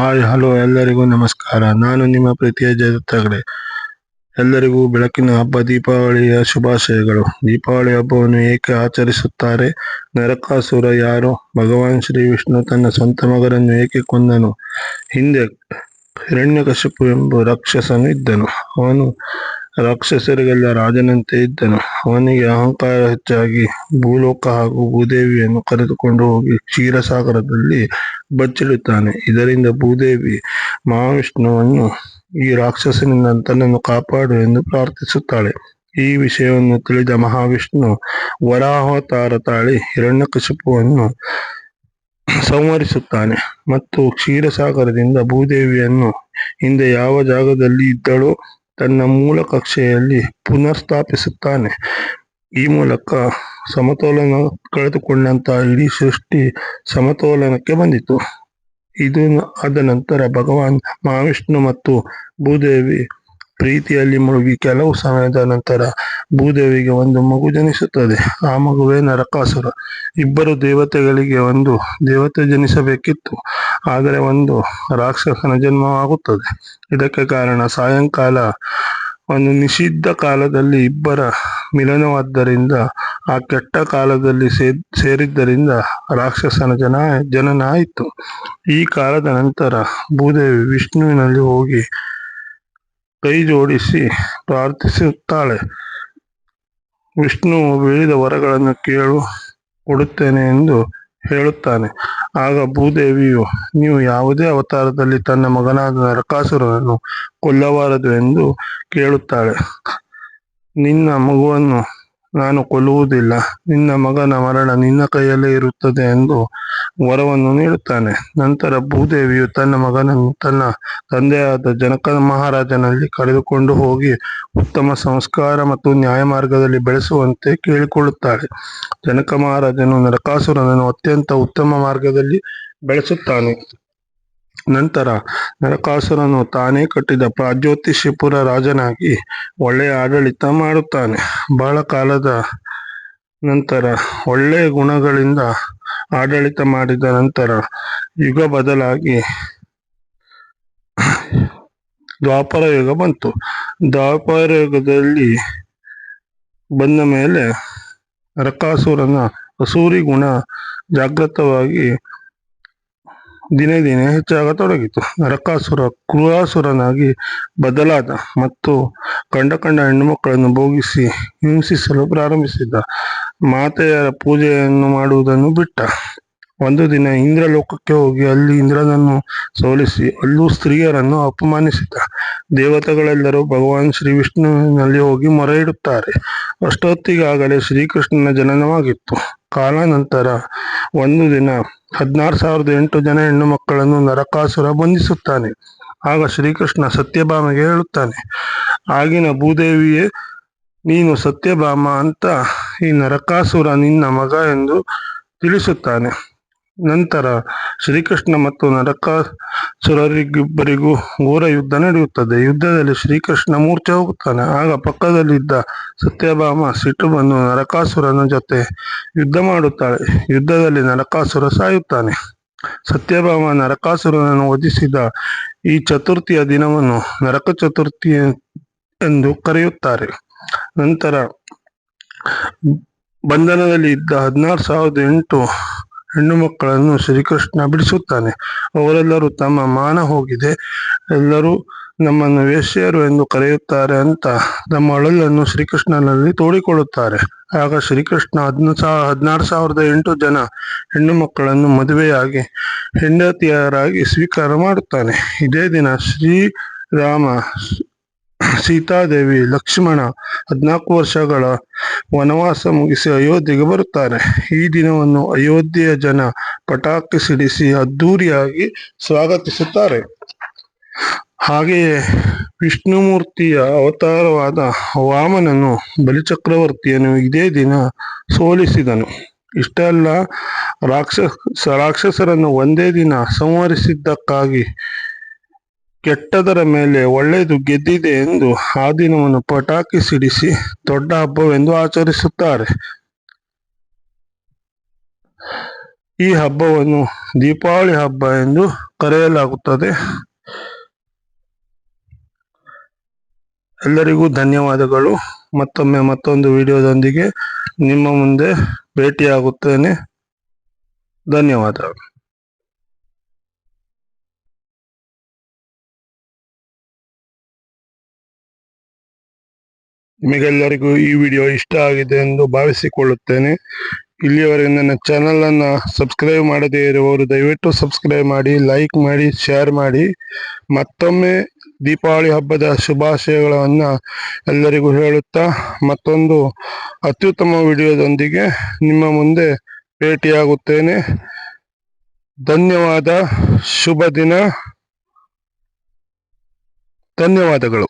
Hi hello ಎಲ್ಲರಿಗೂ ನಮಸ್ಕಾರ. ನಾನು ನಿಮ್ಮ ಪ್ರೀತಿಯ ಜಗತ್ತಗಡೆ ಎಲ್ಲರಿಗೂ ಬೆಳಕಿನ ಹಬ್ಬ, ದೀಪಾವಳಿಯ ಶುಭಾಶಯಗಳು. ದೀಪಾವಳಿ ಹಬ್ಬವನ್ನು ಏಕೆ ಆಚರಿಸುತ್ತಾರೆ? ನರಕಾಸುರ ಯಾರು? ಭಗವಾನ್ ಶ್ರೀ ವಿಷ್ಣು ತನ್ನ ಸ್ವಂತ ಮಗರನ್ನು ಏಕೆ ಕೊಂದನು? ಹಿಂದೆ ಹಿರಣ್ಯಕಶಿಪು ಎಂಬ ರಾಕ್ಷಸನು ಇದ್ದನು. ಅವನು ರಾಕ್ಷಸರಿಗೆಲ್ಲ ರಾಜನಂತೆ ಇದ್ದನು. ಅವನಿಗೆ ಅಹಂಕಾರ ಹೆಚ್ಚಾಗಿ ಭೂಲೋಕ ಹಾಗೂ ಭೂದೇವಿಯನ್ನು ಕರೆದುಕೊಂಡು ಹೋಗಿ ಕ್ಷೀರಸಾಗರದಲ್ಲಿ ಬಚ್ಚಿಡುತ್ತಾನೆ. ಇದರಿಂದ ಭೂದೇವಿ ಮಹಾವಿಷ್ಣುವನ್ನು ಈ ರಾಕ್ಷಸನಿಂದ ತನ್ನನ್ನು ಕಾಪಾಡು ಎಂದು ಪ್ರಾರ್ಥಿಸುತ್ತಾಳೆ. ಈ ವಿಷಯವನ್ನು ತಿಳಿದ ಮಹಾವಿಷ್ಣು ವರಾಹತಾರ ತಾಳಿ ಹಿರಣ್ಯಕಶಿಪುವನ್ನು ಸಂಹರಿಸುತ್ತಾನೆ ಮತ್ತು ಕ್ಷೀರಸಾಗರದಿಂದ ಭೂದೇವಿಯನ್ನು ಹಿಂದೆ ಯಾವ ಜಾಗದಲ್ಲಿ ಇದ್ದಳೋ ತನ್ನ ಮೂಲ ಕಕ್ಷೆಯಲ್ಲಿ ಪುನರ್ಸ್ಥಾಪಿಸುತ್ತಾನೆ. ಈ ಮೂಲಕ ಸಮತೋಲನ ಕಳೆದುಕೊಂಡಂತಹ ಇಡೀ ಸೃಷ್ಟಿ ಸಮತೋಲನಕ್ಕೆ ಬಂದಿತು. ಇದು ಆದ ನಂತರ ಭಗವಾನ್ ಮಹಾವಿಷ್ಣು ಮತ್ತು ಭೂದೇವಿ ಪ್ರೀತಿಯಲ್ಲಿ ಮುಳುಗಿ ಕೆಲವು ಸಮಯದ ನಂತರ ಭೂದೇವಿಗೆ ಒಂದು ಮಗು ಜನಿಸುತ್ತದೆ. ಆ ಮಗುವೇ ನರಕಾಸುರ. ಇಬ್ಬರು ದೇವತೆಗಳಿಗೆ ಒಂದು ದೇವತೆ ಜನಿಸಬೇಕಿತ್ತು. ಆದರೆ ಒಂದು ರಾಕ್ಷಸನ ಜನ್ಮವಾಗುತ್ತದೆ. ಇದಕ್ಕೆ ಕಾರಣ ಸಾಯಂಕಾಲ, ಒಂದು ನಿಷಿದ್ಧ ಕಾಲದಲ್ಲಿ ಇಬ್ಬರ ಮಿಲನವಾದ್ದರಿಂದ, ಆ ಕೆಟ್ಟ ಕಾಲದಲ್ಲಿ ಸೇರಿದ್ದರಿಂದ ರಾಕ್ಷಸನ ಜನ, ಜನನ ಆಯಿತು. ಈ ಕಾಲದ ನಂತರ ಭೂದೇವಿ ವಿಷ್ಣುವಿನಲ್ಲಿ ಹೋಗಿ ಕೈ ಜೋಡಿಸಿ ಪ್ರಾರ್ಥಿಸುತ್ತಾಳೆ. ವಿಷ್ಣು ವಿವಿಧ ವರಗಳನ್ನು ಕೇಳು, ಕೊಡುತ್ತೇನೆ ಎಂದು ಹೇಳುತ್ತಾನೆ. ಆಗ ಭೂದೇವಿಯು, ನೀವು ಯಾವುದೇ ಅವತಾರದಲ್ಲಿ ತನ್ನ ಮಗನಾದ ನರಕಾಸುರನನ್ನು ಕೊಲ್ಲಬಾರದು ಎಂದು ಕೇಳುತ್ತಾಳೆ. ನಿನ್ನ ಮಗುವನ್ನು ನಾನು ಕೊಲ್ಲುವುದಿಲ್ಲ. ನಿನ್ನ ಮಗನ ಮರಣ ನಿನ್ನ ಕೈಯಲ್ಲೇ ಇರುತ್ತದೆ ಎಂದು ವರವನ್ನು ನೀಡುತ್ತಾನೆ. ನಂತರ ಭೂದೇವಿಯು ತನ್ನ ಮಗನನ್ನು ತನ್ನ ತಂದೆಯಾದ ಜನಕ ಮಹಾರಾಜನಲ್ಲಿ ಕರೆದುಕೊಂಡು ಹೋಗಿ ಉತ್ತಮ ಸಂಸ್ಕಾರ ಮತ್ತು ನ್ಯಾಯ ಮಾರ್ಗದಲ್ಲಿ ಬೆಳೆಸುವಂತೆ ಕೇಳಿಕೊಳ್ಳುತ್ತಾಳೆ. ಜನಕ ಮಹಾರಾಜನು ನರಕಾಸುರನನ್ನು ಅತ್ಯಂತ ಉತ್ತಮ ಮಾರ್ಗದಲ್ಲಿ ಬೆಳೆಸುತ್ತಾನೆ. ನಂತರ ನರಕಾಸುರನು ತಾನೇ ಕಟ್ಟಿದ ಪ್ರಾಜ್ಯೋತಿಷಿಪುರ ರಾಜನಾಗಿ ಒಳ್ಳೆಯ ಆಡಳಿತ ಮಾಡುತ್ತಾನೆ. ಬಹಳ ಕಾಲದ ನಂತರ ಒಳ್ಳೆಯ ಗುಣಗಳಿಂದ ಆಡಳಿತ ಮಾಡಿದ ನಂತರ ಯುಗ ಬದಲಾಗಿ ದ್ವಾಪರ ಯುಗ ಬಂತು. ದ್ವಾಪರ ಯುಗದಲ್ಲಿ ಬಂದ ಮೇಲೆ ನರಕಾಸುರನ ಅಸೂರಿ ಗುಣ ಜಾಗೃತವಾಗಿ ದಿನೇ ದಿನೇ ಹೆಚ್ಚಾಗತೊಡಗಿತು ನರಕಾಸುರ, ಕ್ರೂರಾಸುರನಾಗಿ ಬದಲಾದ ಮತ್ತು ಕಂಡ ಕಂಡ ಹೆಣ್ಣುಮಕ್ಕಳನ್ನು ಭೋಗಿಸಿ ಹಿಂಸಿಸಲು ಪ್ರಾರಂಭಿಸಿದ ಮಾತೆಯರ ಪೂಜೆಯನ್ನು ಮಾಡುವುದನ್ನು ಬಿಟ್ಟ. ಒಂದು ದಿನ ಇಂದ್ರ ಲೋಕಕ್ಕೆ ಹೋಗಿ ಅಲ್ಲಿ ಇಂದ್ರನನ್ನು ಸೋಲಿಸಿ, ಅಲ್ಲೂ ಸ್ತ್ರೀಯರನ್ನು ಅಪಮಾನಿಸಿದ. ದೇವತೆಗಳೆಲ್ಲರೂ ಭಗವಾನ್ ಶ್ರೀ ವಿಷ್ಣುವಿನಲ್ಲಿ ಹೋಗಿ ಮೊರೆ ಇಡುತ್ತಾರೆ. ಅಷ್ಟೊತ್ತಿಗಾಗಲೇ ಶ್ರೀಕೃಷ್ಣನ ಜನನವಾಗಿತ್ತು. ಕಾಲಾನಂತರ ಒಂದು ದಿನ ಹದಿನಾರು ಸಾವಿರದ ಎಂಟು ಜನ ಹೆಣ್ಣು ಮಕ್ಕಳನ್ನು ನರಕಾಸುರ ಬಂಧಿಸುತ್ತಾನೆ. ಆಗ ಶ್ರೀಕೃಷ್ಣ ಸತ್ಯಭಾಮಗೆ ಹೇಳುತ್ತಾನೆ, ಆಗಿನ ಭೂದೇವಿಯೇ, ನೀನು ಸತ್ಯಭಾಮ ಅಂತ ಈ ನರಕಾಸುರ ನಿನ್ನ ಮಗ ಎಂದು ತಿಳಿಸುತ್ತಾನೆ. ನಂತರ ಶ್ರೀಕೃಷ್ಣ ಮತ್ತು ನರಕಾಸುರರಿಗಿಬ್ಬರಿಗೂ ಘೋರ ಯುದ್ಧ ನಡೆಯುತ್ತದೆ. ಯುದ್ಧದಲ್ಲಿ ಶ್ರೀಕೃಷ್ಣ ಮೂರ್ಛೆ ಹೋಗುತ್ತಾನೆ. ಆಗ ಪಕ್ಕದಲ್ಲಿದ್ದ ಸತ್ಯಭಾಮ ಸಿಟ್ಟು ಬಂದು ನರಕಾಸುರನ ಜೊತೆ ಯುದ್ಧ ಮಾಡುತ್ತಾಳೆ. ಯುದ್ಧದಲ್ಲಿ ನರಕಾಸುರ ಸಾಯುತ್ತಾನೆ. ಸತ್ಯಭಾಮ ನರಕಾಸುರನನ್ನು ವಧಿಸಿದ ಈ ಚತುರ್ಥಿಯ ದಿನವನ್ನು ನರಕ ಚತುರ್ಥಿ ಎಂದು ಕರೆಯುತ್ತಾರೆ. ನಂತರ ಬಂಧನದಲ್ಲಿ ಇದ್ದ ಹದಿನಾರು ಸಾವಿರದ ಎಂಟು ಹೆಣ್ಣು ಮಕ್ಕಳನ್ನು ಶ್ರೀಕೃಷ್ಣ ಬಿಡಿಸುತ್ತಾನೆ. ಅವರೆಲ್ಲರೂ ತಮ್ಮ ಮಾನ ಹೋಗಿದೆ. ಎಲ್ಲರೂ ನಮ್ಮನ್ನು ವೇಶ್ಯರು ಎಂದು ಕರೆಯುತ್ತಾರೆ ಅಂತ ತಮ್ಮ ಅಳಲನ್ನು ಶ್ರೀಕೃಷ್ಣನಲ್ಲಿ ತೋಡಿಕೊಳ್ಳುತ್ತಾರೆ. ಆಗ ಶ್ರೀಕೃಷ್ಣ ಹದಿನ ಹದಿನಾರು ಸಾವಿರದ ಎಂಟು ಜನ ಹೆಣ್ಣು ಮಕ್ಕಳನ್ನು ಮದುವೆಯಾಗಿ ಹೆಂಡತಿಯರಾಗಿ ಸ್ವೀಕಾರ ಮಾಡುತ್ತಾನೆ. ಇದೇ ದಿನ ಶ್ರೀರಾಮ ಸೀತಾದೇವಿ, ಲಕ್ಷ್ಮಣ ಹದಿನಾಲ್ಕು ವರ್ಷಗಳ ವನವಾಸ ಮುಗಿಸಿ ಅಯೋಧ್ಯೆಗೆ ಬರುತ್ತಾರೆ. ಈ ದಿನವನ್ನು ಅಯೋಧ್ಯೆಯ ಜನ ಪಟಾಕಿ ಸಿಡಿಸಿ ಅದ್ದೂರಿಯಾಗಿ ಸ್ವಾಗತಿಸುತ್ತಾರೆ. ಹಾಗೆಯೇ ವಿಷ್ಣುಮೂರ್ತಿಯ ಅವತಾರವಾದ ವಾಮನನು ಬಲಿಚಕ್ರವರ್ತಿಯನ್ನು ಇದೇ ದಿನ ಸೋಲಿಸಿದನು. ಇಷ್ಟೆಲ್ಲ ರಾಕ್ಷಸ, ರಾಕ್ಷಸರನ್ನು ಒಂದೇ ದಿನ ಸಂಹರಿಸಿದ್ದಕ್ಕಾಗಿ ಕೆಟ್ಟದರ ಮೇಲೆ ಒಳ್ಳೆಯದು ಗೆದ್ದಿದೆ ಎಂದು ಆ ದಿನವನ್ನು ಪಟಾಕಿ ಸಿಡಿಸಿ ದೊಡ್ಡ ಹಬ್ಬವೆಂದು ಆಚರಿಸುತ್ತಾರೆ. ಈ ಹಬ್ಬವನ್ನು ದೀಪಾವಳಿ ಹಬ್ಬ ಎಂದು ಕರೆಯಲಾಗುತ್ತದೆ. ಎಲ್ಲರಿಗೂ ಧನ್ಯವಾದಗಳು. ಮತ್ತೊಮ್ಮೆ ಮತ್ತೊಂದು ವಿಡಿಯೋದೊಂದಿಗೆ ನಿಮ್ಮ ಮುಂದೆ ಭೇಟಿಯಾಗುತ್ತೇನೆ. ಧನ್ಯವಾದಗಳು. ನಿಮಗೆಲ್ಲರಿಗೂ ಈ ವಿಡಿಯೋ ಇಷ್ಟ ಆಗಿದೆ ಎಂದು ಭಾವಿಸಿಕೊಳ್ಳುತ್ತೇನೆ. ಇಲ್ಲಿಯವರೆಗೆ ನನ್ನ ಚಾನಲ್ ಅನ್ನ ಸಬ್ಸ್ಕ್ರೈಬ್ ಮಾಡದೇ ಇರುವವರು ದಯವಿಟ್ಟು ಸಬ್ಸ್ಕ್ರೈಬ್ ಮಾಡಿ ಲೈಕ್ ಮಾಡಿ ಶೇರ್ ಮಾಡಿ. ಮತ್ತೊಮ್ಮೆ ದೀಪಾವಳಿ ಹಬ್ಬದ ಶುಭಾಶಯಗಳನ್ನು ಎಲ್ಲರಿಗೂ ಹೇಳುತ್ತಾ, ಮತ್ತೊಂದು ಅತ್ಯುತ್ತಮ ವಿಡಿಯೋದೊಂದಿಗೆ ನಿಮ್ಮ ಮುಂದೆ ಭೇಟಿಯಾಗುತ್ತೇನೆ. ಧನ್ಯವಾದ, ಶುಭ ದಿನ. ಧನ್ಯವಾದಗಳು.